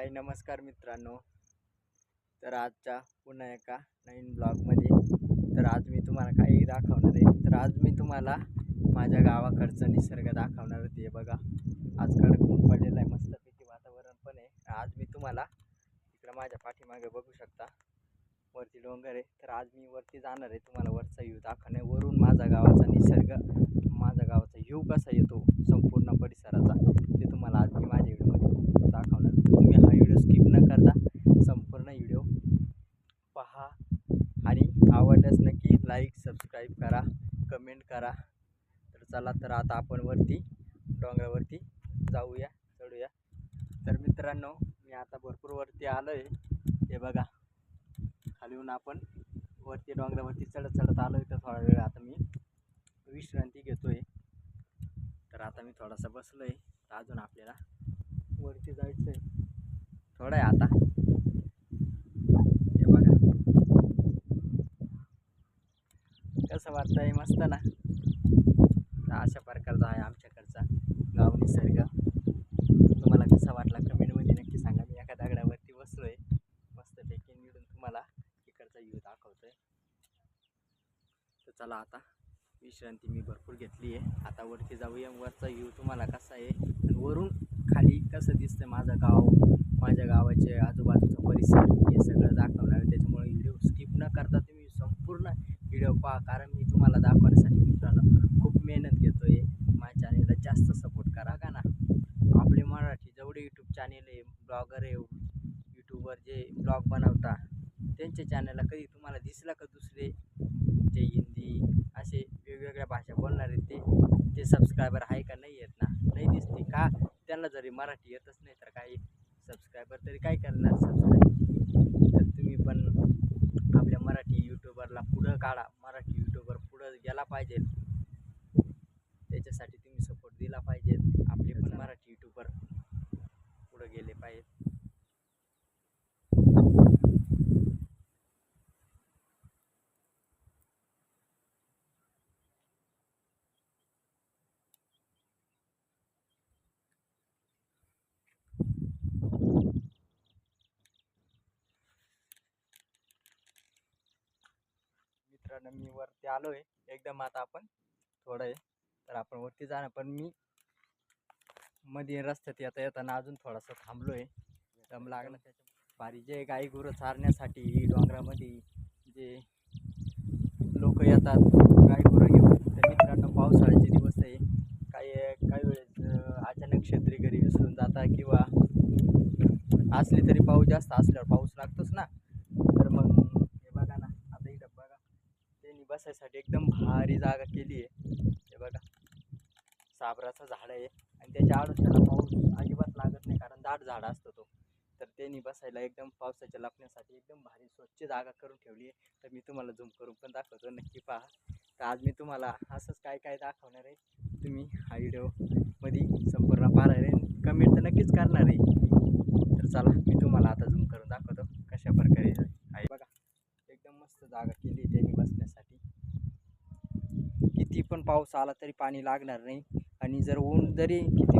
हाय नमस्कार मित्रांनो. तर आजच्या पुन्हा एका नवीन ब्लॉगमध्ये तर आज मी तुम्हाला काही दाखवणार आहे. तर आज मी तुम्हाला माझ्या गावाकडचं निसर्ग दाखवणार होते. बघा आज कडकून पडलेलं आहे. मस्तपैकी वातावरण पण आहे. आज मी तुम्हाला इकडं माझ्या पाठीमागे बघू शकता. वरती डोंगर आहे. तर आज मी वरती जाणार आहे. तुम्हाला वरचा व्ह्यू दाखवणे वरून माझा गावाचा निसर्ग माझ्या गावाचा व्ह्यू कसा येतो संपूर्ण परिसराचा ते तुम्हाला आज मी माझ्या व्हिडिओमध्ये दाखवणार तर तुम्ही हा व्हिडिओ स्किप न करता संपूर्ण व्हिडिओ पहा आणि आवडल्यास नक्की लाईक सबस्क्राईब करा कमेंट करा. तर चला तर आता आपण वरती डोंगरावरती जाऊया चढूया. तर मित्रांनो मी आता भरपूर वरती आलो आहे हे बघा खालीहून आपण वरती डोंगरावरती चढत चढत आलो आहे तर थोडा वेळ. आता मी विश्रांती घेतो आहे तर आता मी थोडासा बसलो आहे तर अजून आपल्याला वरती जायचं आहे थोडं आहे आता. हे बघा. कसं वाटतंय? मस्त ना? तर अशा प्रकारचा आहे आमच्याकडचा गाव निसर्ग. तुम्हाला कसा वाटला कमेंटमध्ये नक्की सांगा. मी एका दगडावरती बसलो आहे मस्तपैकी मिळून तुम्हाला इकडचा व्ह्यू आहे तर चला आता विश्रांती मी भरपूर घेतली आहे आता वरती जाऊया. वरचा व्ह्यू तुम्हाला कसा आहे? आणि वरून खाली कसं दिसतं माझं गाव माझ्या गावाचे आजूबाजूचा परिसर हे सगळं दाखवणार आहे. त्याच्यामुळे व्हिडिओ स्किप न करता तुम्ही संपूर्ण व्हिडिओ पहा कारण मी तुम्हाला दाखवण्यासाठी मित्रांनो खूप मेहनत घेतो आहे माझ्या चॅनेलला जास्त सपोर्ट करा का ना? आपले मराठी जेवढे यूट्यूब चॅनेल आहे ब्लॉगर आहे यूट्यूबवर जे ब्लॉग बनवता त्यांच्या चॅनलला कधी तुम्हाला दिसला का दुसरे? जे हिंदी असे वेगवेगळ्या भाषा बोलणारे ते ते सबस्क्रायबर आहे का नाही येत ना? नाही दिसते का? त्यांना जरी मराठी येतच नाही तर काही सबस्क्रायबर तरी काय करणार? सबस्क्राईब तर तुम्ही पण आपल्या मराठी यूट्यूब यूट्यूबरला पुढं काढा. मराठी यूट्यूबर पुढं गेला पाहिजे त्याच्यासाठी तुम्ही सपोर्ट दिला पाहिजे आपले पण मराठी यूट्यूबर पुढं गेले पाहिजे मित्रांनो मी वरती आलो आहे एकदम आता आपण थोडं आहे तर आपण वरती जाणार. पण मी मध्ये रस्त्यात येता येताना अजून थोडासा थांबलो आहे दम लागला. त्याच्या भारी जे गाई गुरं चारण्यासाठी डोंगरामध्ये जे लोक येतात गाई गुरं घेऊन तर मित्रांनो पावसाळ्याचे दिवस आहे. काही काही वेळेस अचानक शेतकरी घरी विसरून जातात किंवा असले तरी पाऊस जास्त असल्यावर पाऊस लागतोच ना तर मग हे बघा ना आता इथं बघा त्यांनी बसायसाठी एकदम भारी जागा केली आहे. हे बघा. साबराचं झाड आहे. आणि त्याच्या आडोशाला पाऊस अजिबात लागत नाही कारण दाट झाड असतो तो. तर त्यांनी बसायला एकदम पावसाच्या लपण्यासाठी एकदम भारी स्वच्छ जागा करून ठेवली आहे. तर मी तुम्हाला झूम करून पण दाखवतो. नक्की पहा. तर आज मी तुम्हाला असंच काय काय दाखवणार आहे तुम्ही हा व्हिडिओमध्ये संपूर्ण पाहणार आहे. कमेंट तर नक्कीच करणार आहे. तर चला मी तुम्हाला आता झूम करून दाखवतो कशा प्रकारे आहे बघा एकदम मस्त जागा केली आहे त्यांनी बसण्यासाठी किती पण पाऊस आला तरी पाणी लागणार नाही. आणि जर ऊन जरी किती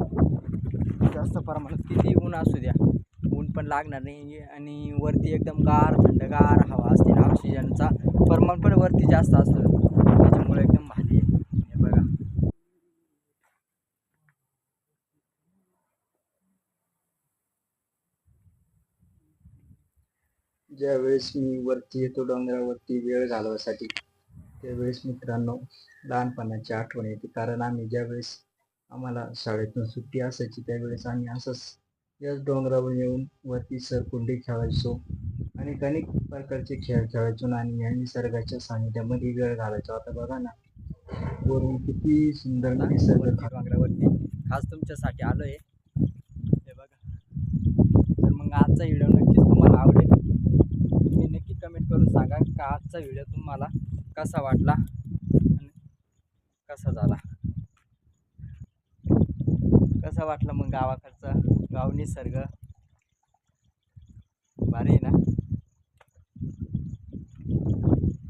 जास्त प्रमाणात किती ऊन असू द्या ऊन पण लागणार नाही. आणि वरती एकदम गार थंडगार हवा असते ऑक्सिजनचा प्रमाण पण वरती जास्त असतं. त्याच्यामुळे एकदम भारी आहे. हे बघा. ज्यावेळेस मी वरती येतो डोंगरावरती वेळ घालवायसाठी त्यावेळेस मित्रांनो लहानपणाची आठवण येते कारण आम्ही ज्यावेळेस आम्हाला शाळेतून सुट्टी असायची त्यावेळेस आम्ही असंच याच डोंगरावर येऊन वरती सरकुंडी खेळायचो. आणि अनेक प्रकारचे खेळ खेळायचो आणि या निसर्गाच्या सानिध्यामध्ये वेळ घालायचो. आता बघा ना वरून किती सुंदर निसर्ग डोंगरावरती. खास तुमच्यासाठी आलो आहे हे बघा. तर मग आजचा व्हिडिओ नक्कीच तुम्हाला आवडेल. तुम्ही नक्की कमेंट करून सांगा का आजचा व्हिडिओ तुम्हाला कसा वाटला? आणि कसा झाला? कसा वाटला मग गावाकडचा? गाव निसर्ग? भारी आहे ना?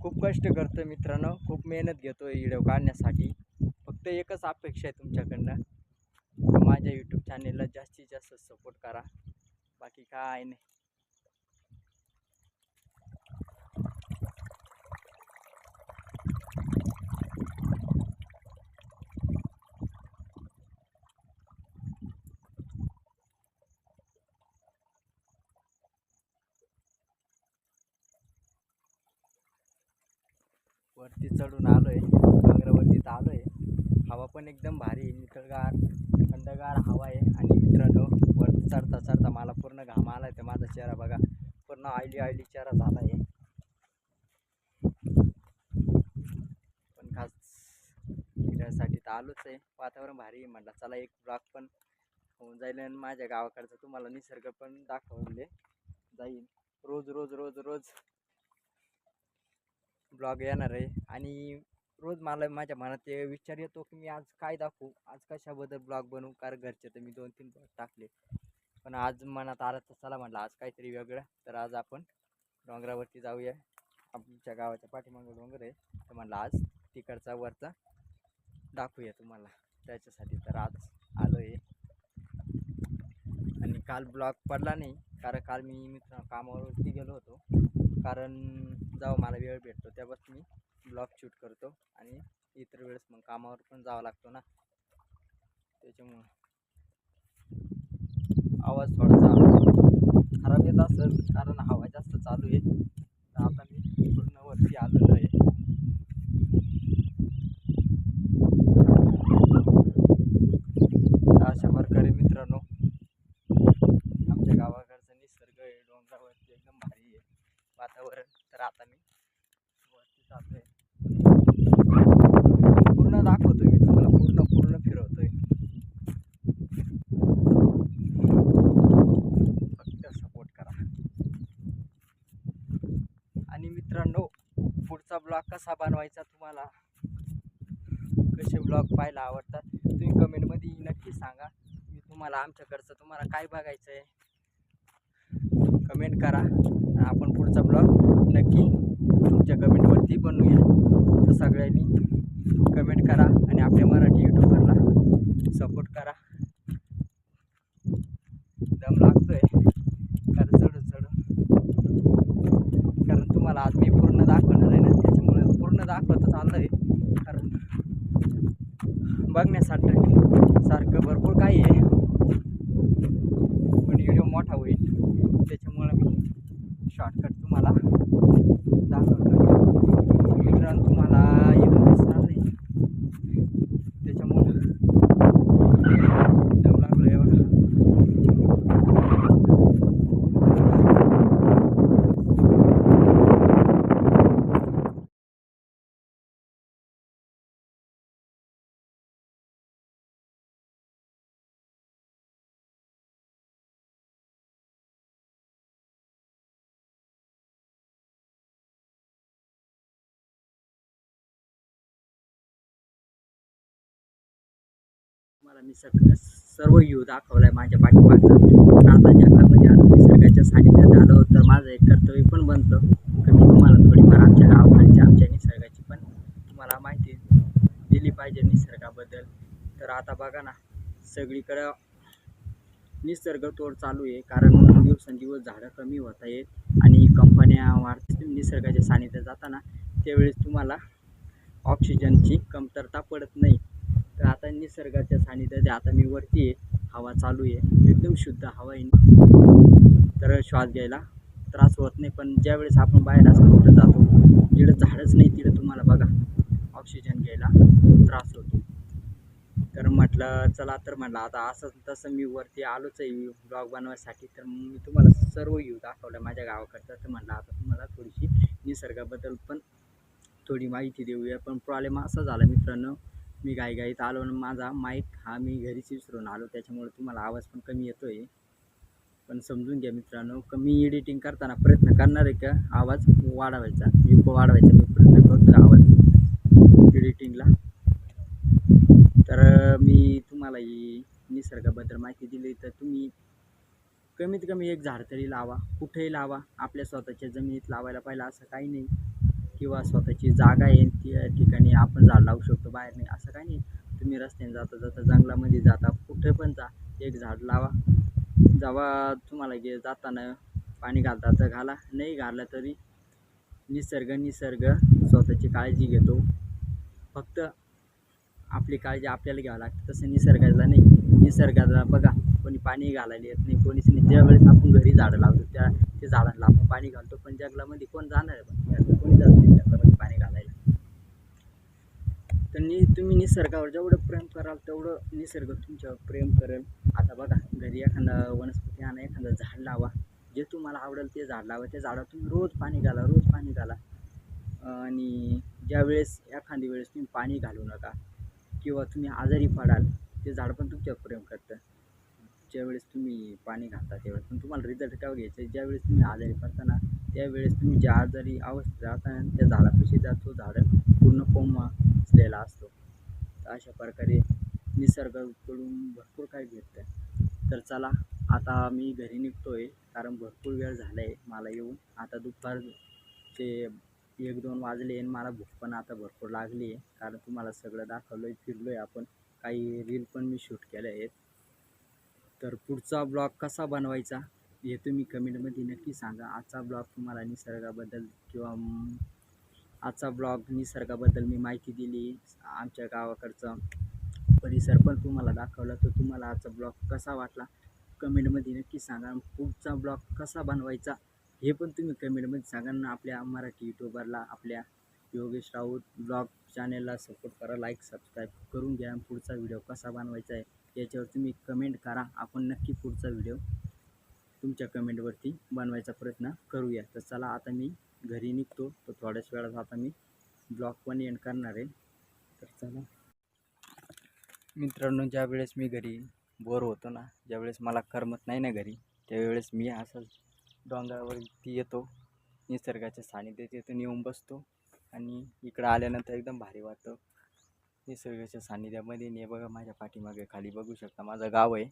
खूप कष्ट करतो मित्रांनो. खूप मेहनत घेतो व्हिडिओ काढण्यासाठी. फक्त एकच अपेक्षा आहे तुमच्याकडनं. माझ्या यूट्यूब चॅनेलला जास्तीत जास्त सपोर्ट करा. बाकी काय काय नाही. वरती चढून आलो आहे डोंगरावरती तर आहे हवा पण एकदम भारी आहे. निसर्गार थंडगार हवा आहे. आणि मित्रांनो वरती चढता चढता मला पूर्ण घाम आला आहे तर माझा चेहरा बघा पूर्ण ऑयली ऑयली चेहरा झाला आहे पण खास फिरायसाठी तर आलोच आहे. वातावरण भारी आहे म्हटलं चला एक ब्लॉक पण होऊन जाईल आणि माझ्या गावाकडचं तुम्हाला निसर्ग पण दाखवले जाईल. रोज रोज रोज रोज ब्लॉग येणार आहे. आणि रोज मला माझ्या मनात ते विचार येतो की मी आज काय दाखवू? आज कशाबद्दल ब्लॉग बनवू? कारण घरचे तर मी दोन तीन ब्लॉग टाकले. पण आज मनात आलं तर चला म्हटलं आज काहीतरी वेगळं. तर आज आपण डोंगरावरती जाऊया. आमच्या गावाच्या पाठीमागं डोंगर आहे. तर म्हटलं आज तिकडचा वरचा दाखवूया तुम्हाला. त्याच्यासाठी तर आज आलो आहे आणि काल ब्लॉग पडला नाही. कारण काल मी मित्र कामावरती गेलो होतो. कारण जेव्हा मला वेळ भेटतो. तेव्हाच मी ब्लॉग शूट करतो आणि इतर वेळेस मग कामावर पण जावं लागतो ना. त्याच्यामुळं. आवाज थोडासा खराब येत असेल कारण हवा जास्त चालू आहे तर आता मी पूर्ण वरती आलेलो आहे तर अशा प्रकारे मित्रांनो आमच्या गावाकडचा निसर्ग आहे डोंगरावरती एकदम भारी आहे वातावरण तर आता मी वरती जातोय पूर्ण दाखवतोय मी तुम्हाला पूर्ण पूर्ण फिरवतोय फक्त सपोर्ट करा आणि मित्रांनो पुढचा ब्लॉग कसा बनवायचा तुम्हाला? कसे ब्लॉग पाहायला आवडतात? तुम्ही कमेंटमध्ये नक्की सांगा. मी तुम्हाला आमच्याकडचं तुम्हाला काय बघायचं आहे कमेंट करा. आपण पुढचा ब्लॉग नक्की तुमच्या कमेंटवरती बनवूया. तर सगळ्यांनी कमेंट करा आणि आपल्या मराठी यूट्यूबरला सपोर्ट करा दम लागतोय कारण चढून चढून कारण तुम्हाला आज मी पूर्ण दाखवणार आहे ना दाखवत पूर्ण आहे कारण बघण्यासाठी सारखं भरपूर काही आहे. पण व्हिडिओ मोठा होईल. त्याच्यामुळं मी शॉर्टकट तुम्हाला दाखवतो मित्रांनो तुम्हाला इथून दिसणार नाही त्याच्यामुळं दम लागलो एवढं मला निसर्ग सर्व व्ह्यू दाखवला आहे माझ्या पाठीमागचा. पण आता जंगलामध्ये आलो निसर्गाच्या सानिध्यात आलो तर माझं एक कर्तव्य पण बनतं. की मी तुम्हाला थोडीफार आमच्या गावाकडच्या आमच्या निसर्गाची पण तुम्हाला माहिती दिली पाहिजे निसर्गाबद्दल. तर आता बघा ना सगळीकडं निसर्ग तोड चालू आहे. कारण दिवसेंदिवस झाडं कमी होत आहेत आणि कंपन्या वाढत निसर्गाच्या सानिध्यात जाताना त्यावेळेस तुम्हाला ऑक्सिजनची कमतरता पडत नाही. तर आता निसर्गाच्या सानिध्यात आता मी वरती आहे. हवा चालू आहे. एकदम शुद्ध हवा येईल तर श्वास घ्यायला त्रास होत नाही पण ज्यावेळेस आपण बाहेर असं कुठं जातो जिकडं झाडच नाही तिथं तुम्हाला बघा ऑक्सिजन घ्यायला त्रास होतो. तर म्हटलं चला तर म्हटलं आता असं तसं मी वरती आलोच आहे. ब्लॉग बनवायसाठी. तर मी तुम्हाला सर्व व्ह्यू दाखवलं माझ्या गावाकडचं. तर म्हटलं आता तुम्हाला थोडीशी निसर्गाबद्दल पण थोडी माहिती देऊया. पण प्रॉब्लेम असा झाला मित्रांनो मी घाईघाईत आलो आणि माझा माईक हा मी घरीच विसरून आलो. त्याच्यामुळे तुम्हाला आवाज पण कमी येतो आहे पण समजून घ्या मित्रांनो कमी एडिटिंग करताना प्रयत्न करणार आहे का? आवाज वाढवायचा. युको वाढवायचा. मी प्रयत्न करतो आवाज एडिटिंगला तर मी तुम्हाला ही निसर्गाबद्दल माहिती दिली तर तुम्ही कमीत कमी एक झाड तरी लावा. कुठेही लावा. आपल्या स्वतःच्या जमिनीत लावायला पाहिजे असं काही नाही. किंवा स्वतःची जागा आहे त्या ठिकाणी आपण झाड लावू शकतो बाहेर नाही असं काही नाही. तुम्ही रस्त्याने जाता जाता जंगलामध्ये जाता कुठे पण जा एक झाड लावा. जेव्हा तुम्हाला गे जाताना पाणी घालता तर घाला नाही घाललं तरी निसर्ग निसर्ग स्वतःची काळजी घेतो. फक्त आपली काळजी आपल्याला घ्यावं लागते तसं निसर्गाला नाही. निसर्गाला बघा कोणी पाणी घालायला येत नाही कोणीच नाही. ज्यावेळेस आपण घरी झाडं लावतो त्या ते झाडांना लावतो पाणी घालतो पण जंगलामध्ये कोण जाणार आहे पण कोणी जात नाही जंगलामध्ये पाणी घालायला. तर तुम्ही निसर्गावर जेवढं प्रेम कराल तेवढं निसर्ग तुमच्यावर प्रेम करेल. आता बघा घरी एखादा वनस्पती आणा एखादं झाड लावा. जे तुम्हाला आवडेल ते झाड लावा. त्या झाडावर तुम्ही रोज पाणी घाला रोज पाणी घाला. आणि ज्यावेळेस एखादी वेळेस तुम्ही पाणी घालू नका किंवा तुम्ही आजारी पडाल ते झाड पण तुमच्यावर प्रेम करतं. ज्यावेळेस तुम्ही पाणी घालता त्यावेळेस पण तुम्हाला रिझल्ट काय घ्यायचं? आहे ज्यावेळेस तुम्ही आजारी पडताना त्यावेळेस तुम्ही ज्या आजारी अवस्थेत राहता त्या झाडापाशी जातो झाडं झाड पूर्ण कोंबा असलेला असतो. तर अशा प्रकारे निसर्गाकडून भरपूर काही भेटतं तर चला आता मी घरी निघतो आहे कारण भरपूर वेळ झाला आहे मला येऊन. आता दुपारचे एक दोन वाजले आणि मला भूक पण आता भरपूर लागली आहे कारण तुम्हाला सगळं दाखवलं आहे फिरलो आहे आपण. काही रील पण मी शूट केले आहेत. तर पुढचा ब्लॉग कसा बनवायचा हे तुम्ही कमेंटमध्ये नक्की सांगा. आजचा ब्लॉग तुम्हाला निसर्गाबद्दल किंवा आजचा ब्लॉग निसर्गाबद्दल मी माहिती दिली. आमच्या गावाकडचा परिसर पण तुम्हाला दाखवला. तर तुम्हाला आजचा ब्लॉग कसा वाटला कमेंटमध्ये नक्की सांगा. पुढचा ब्लॉग कसा बनवायचा हे पण तुम्ही कमेंटमध्ये सांगा. ना आपल्या मराठी यूट्यूबरला आपल्या योगेश राऊत ब्लॉग चॅनेलला सपोर्ट करा. लाईक सबस्क्राईब करून घ्या. पुढचा व्हिडिओ कसा बनवायचा आहे याच्यावर तुम्ही कमेंट करा. आपण नक्की पुढचा व्हिडिओ तुमच्या कमेंटवरती बनवायचा प्रयत्न करूया. तर चला आता मी घरी निघतो. तर थोड्याच वेळात आता मी ब्लॉग पण एंड करणार आहे. तर चला. मित्रांनो ज्या वेळेस मी घरी बोर होतो ना ज्यावेळेस मला करमत नाही ना घरी त्यावेळेस मी असंच डोंगरावरती येतो निसर्गाच्या सानिध्यात येतो नेऊन बसतो आणि इकडं आल्यानंतर एकदम भारी वाटतं. निसर्गाच्या सानिध्यामध्ये ने बघा माझ्या पाठीमागे खाली बघू शकता माझं गाव आहे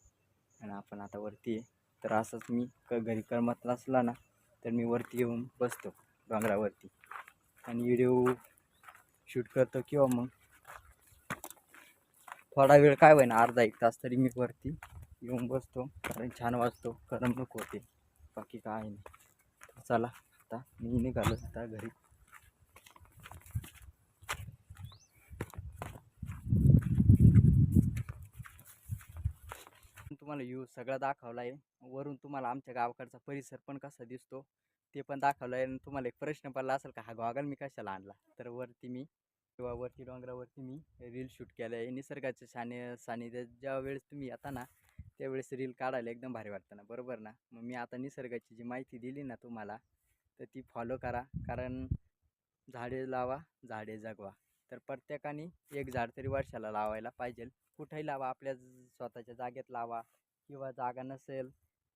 आणि आपण आता वरती आहे. तर असंच मी क घरी करमत असला ना तर मी वरती येऊन बसतो डोंगरावरती. आणि व्हिडिओ शूट करतो किंवा मग थोडा वेळ काय होईना अर्धा एक तास तरी मी वरती येऊन बसतो कारण छान वाजतो करमणूक होते. बाकी काय नाही. चला आता मी निघालो आता घरी. तुम्हाला व्ह्यू सगळा दाखवला आहे. वरून तुम्हाला आमच्या गावाकडचा परिसर पण कसा दिसतो ते पण दाखवलं आहे. आणि तुम्हाला एक प्रश्न पडला असेल का हा गॉगल मी कशाला आणला? तर वरती मी किंवा वरती डोंगरावरती मी रील शूट केलं आहे. निसर्गाच्या साने सानिध्यात ज्या वेळेस तुम्ही येता ना त्यावेळेस रील काढायला एकदम भारी वाटतं ना बरोबर ना? मग मी आता निसर्गाची जी माहिती दिली ना तुम्हाला तर ती फॉलो करा. कारण झाडे लावा झाडे जगवा. तर प्रत्येकाने एक झाड तरी वर्षाला लावायला पाहिजे. कुठेही लावा आपल्या स्वतःच्या जागेत लावा किंवा जागा नसेल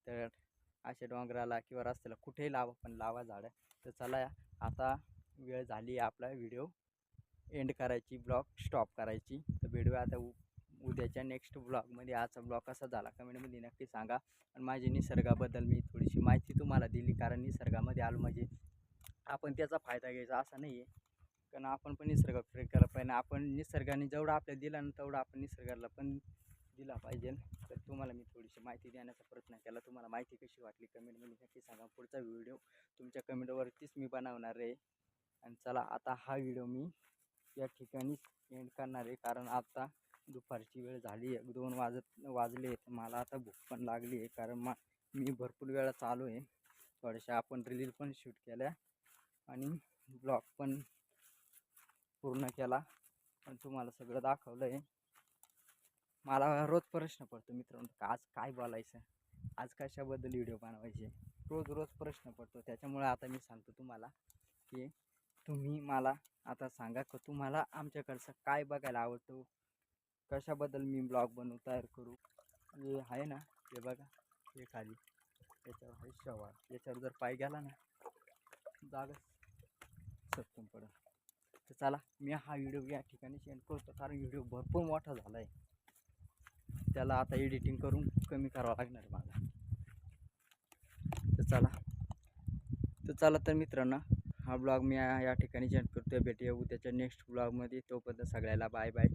तर अशा डोंगराला किंवा रस्त्याला कुठेही लावा पण लावा झाडं. तर चला आता वेळ झाली आपला व्हिडिओ एंड करायची ब्लॉग स्टॉप करायची. तर व्हिडिओ आता उ उद्याच्या नेक्स्ट ब्लॉगमध्ये. आजचा ब्लॉग कसा झाला कमेंटमध्ये नक्की सांगा. आणि माझी निसर्गाबद्दल मी थोडीशी माहिती तुम्हाला दिली कारण निसर्गामध्ये आलो म्हणजे आपण त्याचा फायदा घ्यायचा असा नाही आहे कारण आपण पण निसर्ग प्रेम केला पाहिजे. आपण निसर्गाने जेवढा आपल्याला दिला ना तेवढा आपण निसर्गाला पण दिला पाहिजे. तर तुम्हाला मी थोडीशी माहिती देण्याचा प्रयत्न केला. तुम्हाला माहिती कशी वाटली कमेंटमध्ये नक्की सांगा. पुढचा व्हिडिओ तुमच्या कमेंटवरतीच मी बनवणार आहे. आणि चला आता हा व्हिडिओ मी या ठिकाणी एंड करणार आहे. कारण आता दुपारची वेळ झाली आहे. दोन वाजत वाजले आहेत. मला आता भूक पण लागली आहे. कारण मा मी भरपूर वेळा चालू आहे. थोड्याशा आपण रील पण शूट केल्या. आणि ब्लॉग पण पूर्ण केला. पण तुम्हाला सगळं दाखवलं आहे मला रोज प्रश्न पडतो मित्रांनो का आज काय बोलायचं? आज कशाबद्दल व्हिडिओ बनवायचे? रोज रोज प्रश्न पडतो. त्याच्यामुळे आता मी सांगतो तुम्हाला की तुम्ही मला आता सांगा का तुम्हाला आमच्याकडचं काय बघायला आवडतो? कशाबद्दल मी ब्लॉग बनवू तयार करू? हे आहे ना हे बघा हे खाली. याच्यावर आहे शवाळ. याच्यावर जर पाय गेला ना जागा सटकून पडेल. तर चला मी हा व्हिडिओ या ठिकाणी सेंड करतो कारण व्हिडिओ भरपूर मोठा झाला आहे त्याला आता एडिटिंग करून कमी करावं लागणार आहे मला. तर चला तर चला तर मित्रांनो हा ब्लॉग मी या या ठिकाणी सेंड करतो भेटूया उद्याच्या नेक्स्ट ब्लॉगमध्ये. तोपर्यंत सगळ्याला बाय बाय